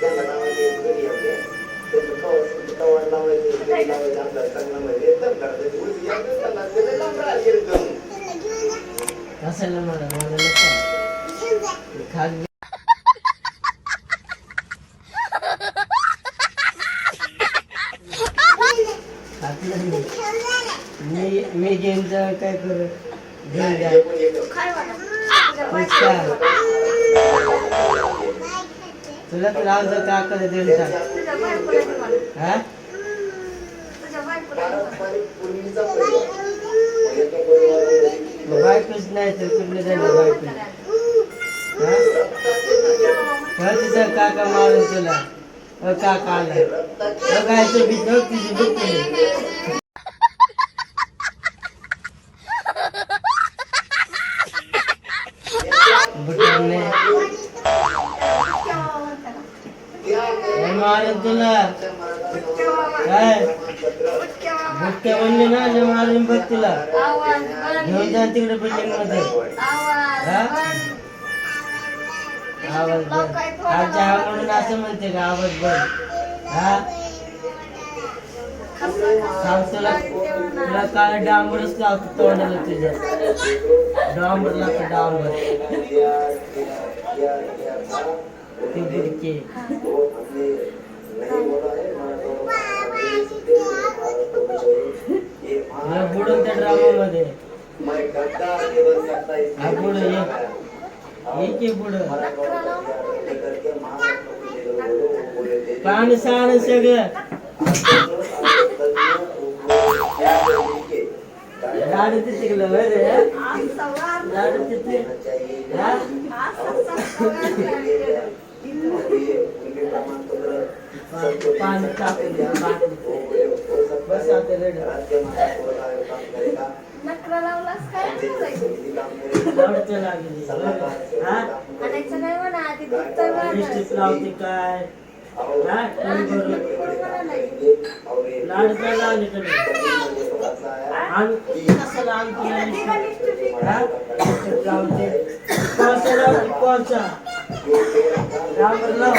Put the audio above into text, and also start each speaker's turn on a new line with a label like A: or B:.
A: त्यांना लावायचे घरी आपल्या त्यांचं लावायचे घरी लावायचे आपल्याला चांगला माहिती एकदम उलटी लांब
B: मला मला खाली मी. काय करू घेऊन जा तुला तर राहू दे काकाला देऊन टाक?
C: तुझ्या बायकोला दे मला.
B: हा? बायकोच नाही तर कुठले झालं बायको? हा? हा, तिचा काका मारून तुला. काका आला. काय तो भीत तिची बुटाने
C: केव्हा
B: हे तुला काय?
C: केव्हा मा-
B: बनले ना जे मारून बघ तिला घेऊन जा तिकडे बिल्डिंगमध्ये
C: आवाज
B: बघ
C: बंद.
B: हा म्हणून असं म्हणते का? आवाज बघ हा? तुला तुला काय डांबरच लावतो तोंडाला तुझ्या. डांबर लागतो डांबर? बुडून त्या ड्रामा मध्ये हा बुड ये की बुड पाणी साण सगळं गाडी तिथे गेलं होय रे
C: आमचा वार
B: गाडी तिथे हा
C: असा सगळा
B: पाणी टाकून द्या बाटलीत. बस आता रेडी
C: नकरा लावलास काय करायचं?
B: लावडचं लागली हा
C: आणायचं नाही म्हणा आधी दूध तर
B: लिपस्टिक
C: वाढायचं.
B: लावते काय हा कोण बरोबर लावली तुम्ही आणि आणतो? हा लिपस्टिक लावते कोणचा लावते कोणचा डांबर लाव